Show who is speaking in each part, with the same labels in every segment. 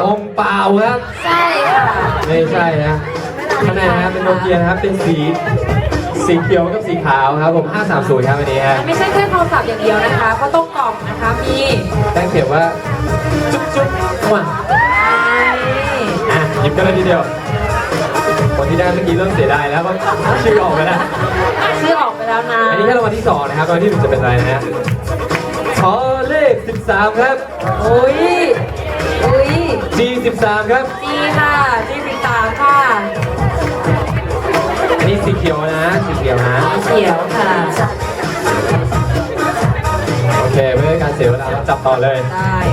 Speaker 1: กล่องเปล่าครับ
Speaker 2: ใช่ค่ะ
Speaker 1: ไม่ใช่นะข้างในนะครับเป็นโนเกียนะครับเป็นสีสีเขียวกับสีขาวครับผม530ครับวันนี้ฮะ
Speaker 2: ไม่ใช่แค่โทรศัพท์อย่างเดียวนะคะเพราะต้องกล่องนะคะมี
Speaker 1: ตั้งเขียนว่าจุ๊บจุ๊บมา
Speaker 2: ใช่
Speaker 1: อะหยิบกันเลยทีเดียวคนที่ได้เมื่อกี้เริ่มเสียดายแล้วเพราะชื่อออกไปแล้ว
Speaker 2: ชื่อออกไปแล้วนะ
Speaker 1: อันนี้แค่รางวัลที่สองนะครับรางวัลที่หนึ่งจะเป็นอะไรนะฮะขอเลข 13 ครับ
Speaker 2: อุ้ย ดีสิ
Speaker 1: บสามครับ
Speaker 2: จีค่ะจีสิบสามค่ะ
Speaker 1: อันนี้สีเขียวนะ สีเขียวนะสี
Speaker 2: เขียวค่ะ
Speaker 1: โอเคไม่ให้การเสียเวลาเราจับต่อเลย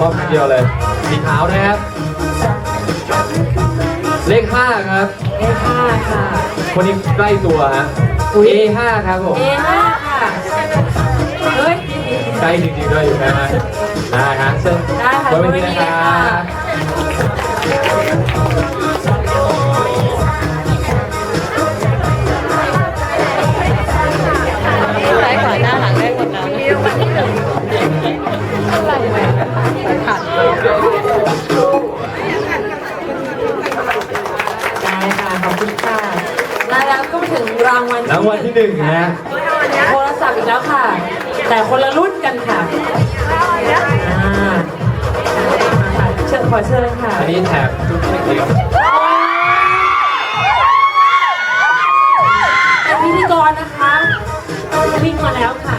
Speaker 1: มอบครั้งเดียวเลย สีขาวนะครับ เลขห้าครับ
Speaker 2: เลขห้าค่ะ
Speaker 1: คนนี้ใกล้ตัวฮะ A5 ครับผม
Speaker 2: เอห้าค่ะเฮ้ย
Speaker 1: ใกล้จริงๆด้วยอยู่ใกล้มากนครับเชิญ
Speaker 2: ได้ค่ะ
Speaker 1: บนเวทีนะครั
Speaker 3: ข
Speaker 2: อบค่ะางวัล
Speaker 1: รางวัลที่หนึ่งนะฮะ
Speaker 2: โทรศัพท์อีกแล้วค่ะ แต่คนละรุ่นกันค่ะอ่ามาค่ะเชิญขอเชิญค่ะ
Speaker 1: อันนี้แถบทุกเดียว
Speaker 2: เป็นพิธีกรนะคะวิ่งมาแล้วค่ะ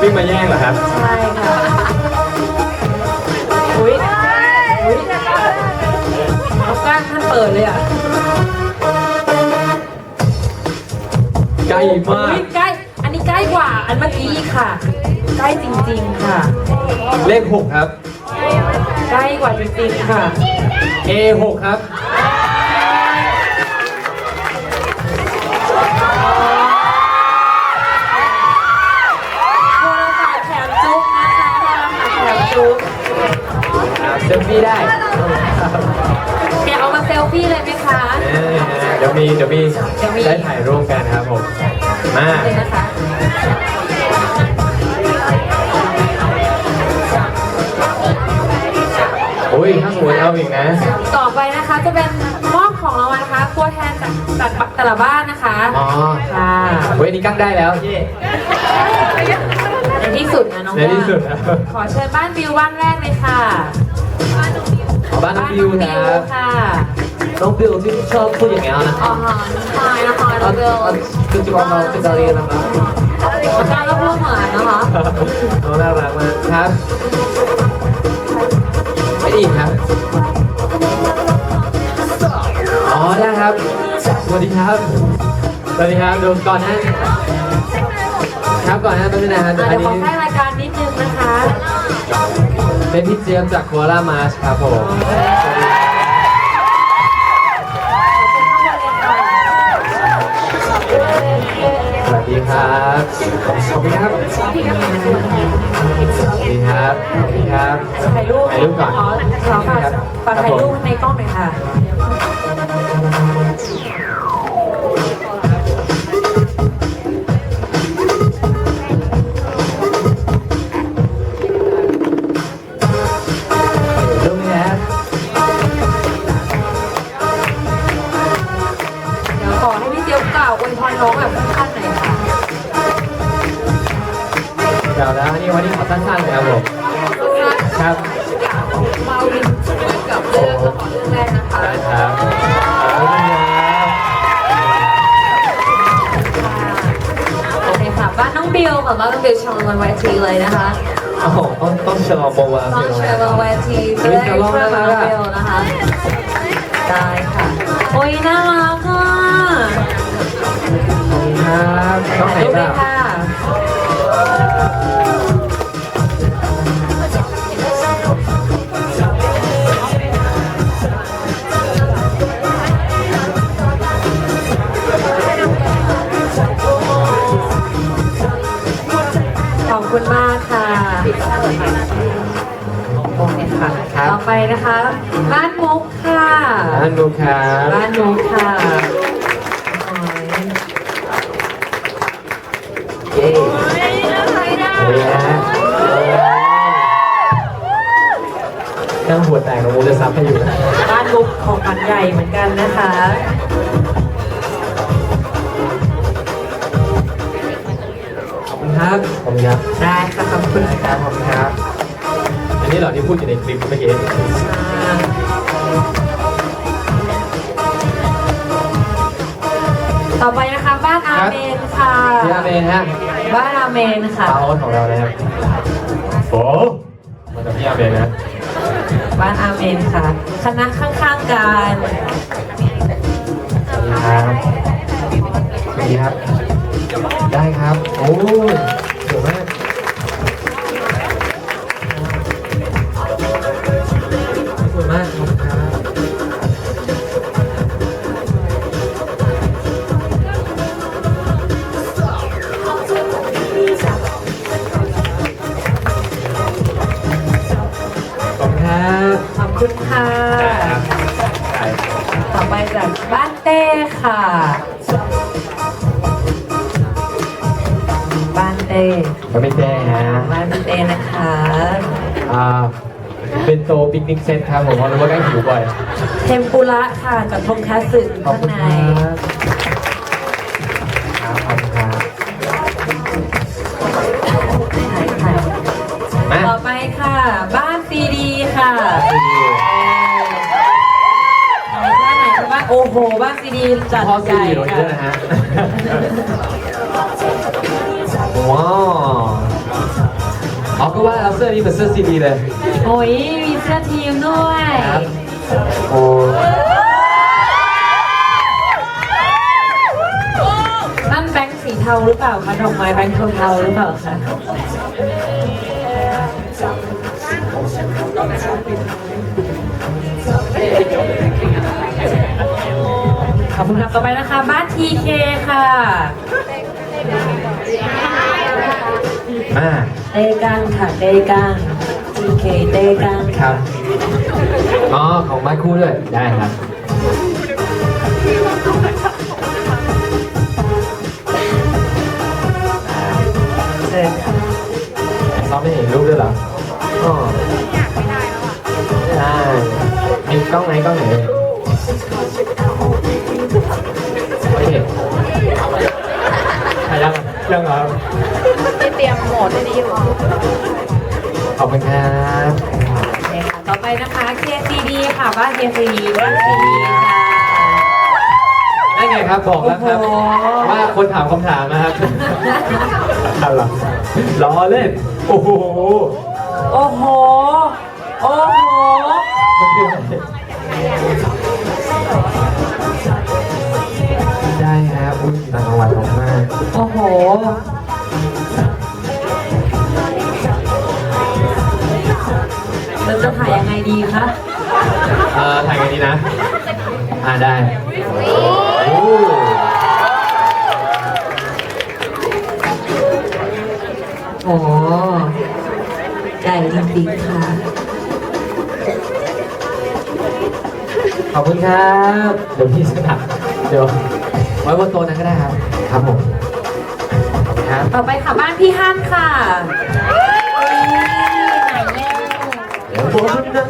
Speaker 1: วิ่งมาแย่งเหรอครับ
Speaker 2: ใช่ค่ะอุ้ยอุ้ยเอาก้านท่านเปิดเลยอะ
Speaker 1: มา
Speaker 2: อุ้
Speaker 1: ก
Speaker 2: ยใกล้ อันนี้ใกล้กว่า อันเมื่อกี้อีกค่ะ ใกล้จริงๆค่ะ
Speaker 1: เลข 6 ครับ
Speaker 2: ใกล้กว่าจริงๆค่ะ
Speaker 1: A6 ครับ
Speaker 2: โทรศัพท์แถมจุ๊บนะคะโทรศัพท์แถมจุ๊บ
Speaker 1: อ่าเซลฟี่ได้
Speaker 2: เดี๋ยวเอามาเซลฟี่เลยไหมคะ
Speaker 1: เออเดี๋ยวมีเดี๋ยวมี
Speaker 2: เดี๋ยวมี
Speaker 1: ได้ถ่ายร่วมกันครับผ
Speaker 2: ย
Speaker 1: ถ้าสมมติเอาอีกนะ
Speaker 2: ต่อไปนะคะจะเป็นมอบของรางวัลนะคะตัวแทนจากจากแต่ละบ้านนะคะ
Speaker 1: อ๋อ
Speaker 2: ค่ะ
Speaker 1: เว้ยนี่กั้งได้แล้วเย่
Speaker 2: ในที่สุดนะน้อง
Speaker 1: ในที่สุดนะ
Speaker 2: ขอเชิญบ้านบิวบ้านแรกเลยค่ะ
Speaker 1: ขอบ้านน้องบิวค
Speaker 2: บ้าน
Speaker 1: รั
Speaker 2: น้อบงบิวค่ะ
Speaker 1: น้องบิวที่ชอบพูดอย่างเงี้ยนะ
Speaker 2: อ๋อฮะใช่นะคะน้องบิว
Speaker 1: คือจิวเราเป็นดารีนะครับ
Speaker 2: การก็พูดเหมือนนะคะ
Speaker 1: น้องน่ารักมากครับ ไม่ดีครับ อ๋อได้ครับ สวัสดีครับ สวัสดีครับดูก่อนหนะ ครับก่อนหนะแป๊บนึงนะครับ
Speaker 2: อะ
Speaker 1: อัน
Speaker 2: เดี๋ยวขอ
Speaker 1: นี้
Speaker 2: ให้รายการนิดนึงนะคะ
Speaker 1: เป็นพี่เจี๊ยบจากโครามาชครับผมสวัสดีครับขอบคุณครับสวัสดี ครับสวัสดีครับ
Speaker 2: ถ่ายรูป
Speaker 1: ถ่ายรูปก่อน
Speaker 2: ขอขอฝาก
Speaker 1: ครับ
Speaker 2: ฝากถ่ายรูปในกล้องหน่อยค่ะ
Speaker 1: ค่ะบ้า
Speaker 2: นน้
Speaker 1: อ
Speaker 2: งบิวค่ะบ้านน้องบิวชมบนเวทีเลยนะคะ
Speaker 1: โอ้โหต้องต้องชะลอโมวา
Speaker 2: ต้องเชิญบนเวทีจะได้ช่วยกับน้องบิวนะคะได้ค่ะโอ้ยน่ารักค่ะ
Speaker 1: ครับต้องไหน
Speaker 2: ดูเล
Speaker 1: บ้ายง
Speaker 2: นะคะบ้านมุกค่ะ
Speaker 1: ท่านดูครับ
Speaker 2: บ้านมุกค่ะโอ้ย
Speaker 1: เย้สวัสดีฮะนั่งหัวแตกกับโมจะซับให้อยู่นะ
Speaker 2: บ้านลุกของขวัญใหญ่เหมือนกันนะคะ
Speaker 1: ขอบคุณครับขอบคุณครับ
Speaker 2: ได้ค่ะขอบคุณ
Speaker 1: ครับขอบคุณครับอั นนี้เหรอที่พูดอยู่ในคลิปเมื่อกี้
Speaker 2: ต่อไปนะคะบ้านอาเมนค่ะ
Speaker 1: พี่อาเมนฮะ
Speaker 2: บ้านอาเมนค่ะ
Speaker 1: ตาโอ๊ตของเรานะครับโอ้มาจากพี่อาเมนนะ
Speaker 2: บ้านอาเมนค่ะ คณะข้างๆกัน
Speaker 1: สวัสดีครับสวัสดีครับ ได้ครับ โอ้ยสวยมาก ค่ะ
Speaker 2: บ้านเต้
Speaker 1: ก็ไม่แจ้ฮะ
Speaker 2: บ้านเต้นะคะ
Speaker 1: อ่าเป็นโตปิกนิกเซตครับผมเพราะรู้ว่าใกล้หิวบ่อย
Speaker 2: เทมปุระค่ะกับทงคัตสึ
Speaker 1: ขอบ
Speaker 2: ข้าง
Speaker 1: คุณ
Speaker 2: ใน
Speaker 1: บ้า
Speaker 2: นซีดีจัด
Speaker 1: พ่อซี
Speaker 2: ใหญ่
Speaker 1: ดีเราเยอะนะ
Speaker 2: ค่ะ
Speaker 1: ฮะว้าวอ๋อก็ว่าเราเสื้อนี้เหมือนเสื้อซีดีเลย
Speaker 2: โอ้ยมีเสื้อทีมด้วย
Speaker 1: ครับโอ้
Speaker 2: นั่นแบงค์สีเทาหรือเปล่าคะดอกไม้แบงค์เทาๆหรือเปล่าคะข อบคุณครับต่อไปนะคะ บ้านทีเคค่ะ
Speaker 1: มา
Speaker 2: เตกันค่ะเตกันทีเคเตกัน
Speaker 1: ครับ อ๋อ ของไม้คู่ด้วย ได้ครับ
Speaker 2: เชิญค่ะ
Speaker 1: เราไม่เห็นรูปด้วยเหรออ๋อได้มีกล้องไหนกล้องไหน ยยังยังเหรอ
Speaker 3: ที่เตรียมโหมดให้ดีอยู่
Speaker 1: ขอบคุณครับ
Speaker 2: โอเคค่ะต่อไปนะคะ KCD ค่ะบ้าน KCD บ้าน CD ค่ะ
Speaker 1: นั่นไงครับบอกแล้วครับ
Speaker 2: โอ้โห
Speaker 1: ว่าคนถามคำถามนะครับอะไรล้อเล่นโอ้โห
Speaker 2: โอ้โหโอ้โห
Speaker 1: มันคืออะไรได้ครับอุ้ยรางวัลของมาก
Speaker 2: โอ้โห เราจะถ่ายยังไงดีคะ
Speaker 1: เอ่อถ่ายกันดีนะ อ่าได้โอ้
Speaker 2: โอ้ใหญ่จริงๆค่ะ
Speaker 1: ขอบคุณครับ เดี๋ยวพี่สนับเดี๋ยว ไว้บนโต๊ะนั้นก็ได้ครับ ครับผมขอบคุณครับ
Speaker 2: ต่อไปค่ะบ้านพี่ฮั่นค่ะเฮ้ยไหนเร็ว
Speaker 1: เดี๋ยวบนนั้น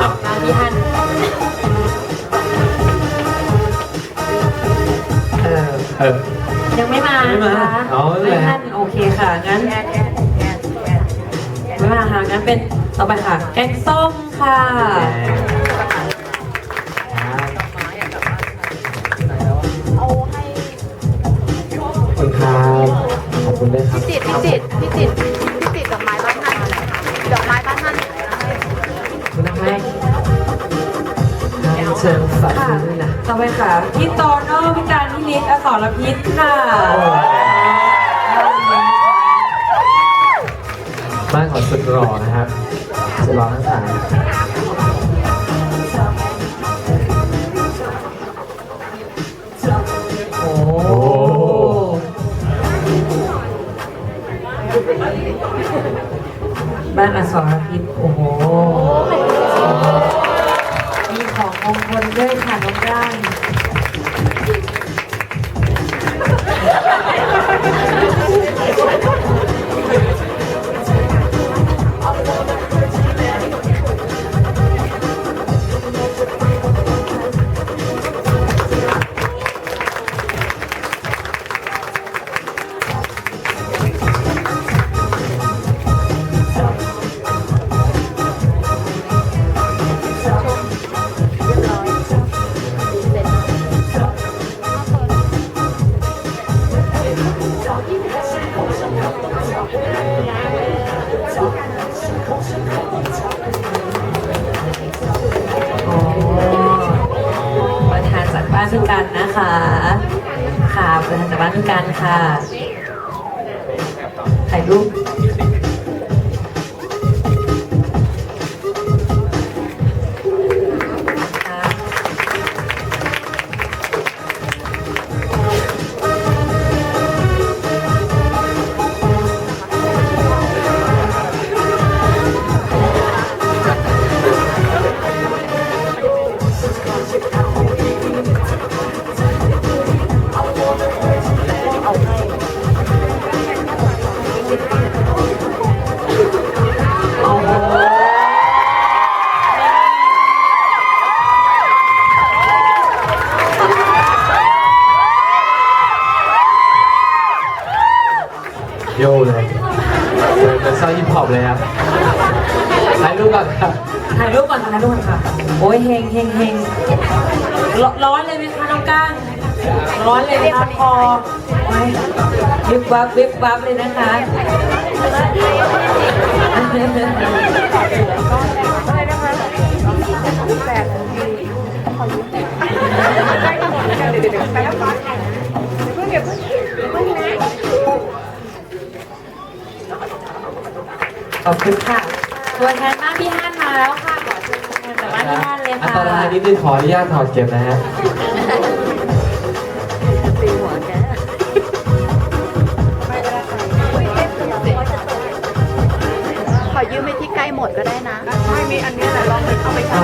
Speaker 1: อ้าว
Speaker 2: บ้านพี่ฮั่น
Speaker 1: เออเออ
Speaker 2: ยังไม่มา
Speaker 1: ไม่มา
Speaker 2: นะคะ
Speaker 1: อ๋อไม่เป็นไร
Speaker 2: พี่ฮั่นโอเคค่ะงั้นไม่มาค่ะงั้นเป็น ต่อไปค่ะ แกงส้มค่ะ
Speaker 1: ขอบคุณครับ ขอบคุณด้วยครับ
Speaker 3: จิตพี่จิตพี่จิตพี่จิตดอกไม้บ้านท่านดอกไม้บ้านท่าน
Speaker 1: ขอบคุณนะครับเชิญฝาก
Speaker 2: ค่ะ
Speaker 1: ด้วยนะ
Speaker 2: ต่อไปค่ะ พี่โตโน่พี่การพี่ลิศอสรพิษค่ะ
Speaker 1: บ้านของสุดหล่อนะครับ สุดหล่อทั้งสามโอ้
Speaker 2: โอ้บ้านอสรพิษโอ้โห มีของมงคลด้วยค่ะน้องร่าง วิบวับวิบวับเลยนะคะขอบคุณค่ะตัวแทนบ้านพี่ฮั่นมาแล้วค่ะขอเชิญตัวแทนจากบ้านพี่ฮั่นเลย
Speaker 1: อัน
Speaker 2: ค่ะ
Speaker 1: ตรายนิดนึงขออนุญาตถอดเก็บนะฮะ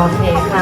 Speaker 3: เอาไป
Speaker 2: โอเค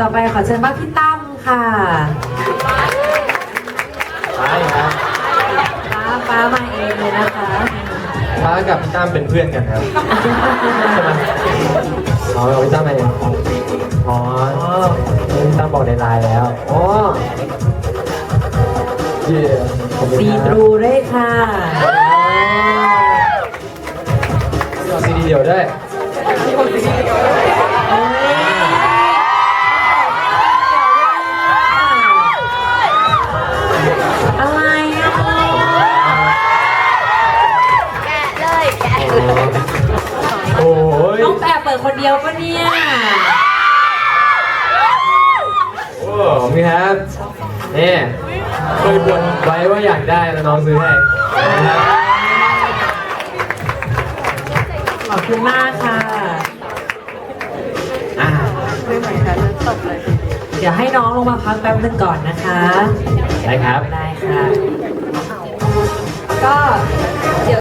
Speaker 2: ต่อไปขอเชิญบ้านพี่ตั้มค่ะ
Speaker 1: ใช่ครับ
Speaker 2: ป้าป้ามาเองเลยนะคะ
Speaker 1: ฟ้ากับพี่ตั้มเป็นเพื่อนกันครับใช่ไหมอ๋อเอาพี่ตั้มมาเองอ๋อพี่ตั้มบอกในไลน์แล้วอ๋อเย่ขอบคุณ
Speaker 2: ซี
Speaker 1: ครับ
Speaker 2: ตรูด้วยค่ะ
Speaker 1: เอาซีดีเดียวด้ ย
Speaker 2: น้องแอบเปิดคนเดียวปะเนี่ย
Speaker 1: โอ้ขอบคุณครับนี่เคยบ่นไว้ว่าอยากได้แล้วน้องซื้อให้นะครับ
Speaker 2: ขอบคุณมากค่ะ
Speaker 1: อ่า
Speaker 3: ไม่เหมือนกันเลยตกเลย
Speaker 2: เดี๋ยวให้น้องลงมาพักแป๊บนึงก่อนนะคะ
Speaker 1: ได้ครับ
Speaker 2: ได้ค่ะ
Speaker 3: ก็เดี๋ยว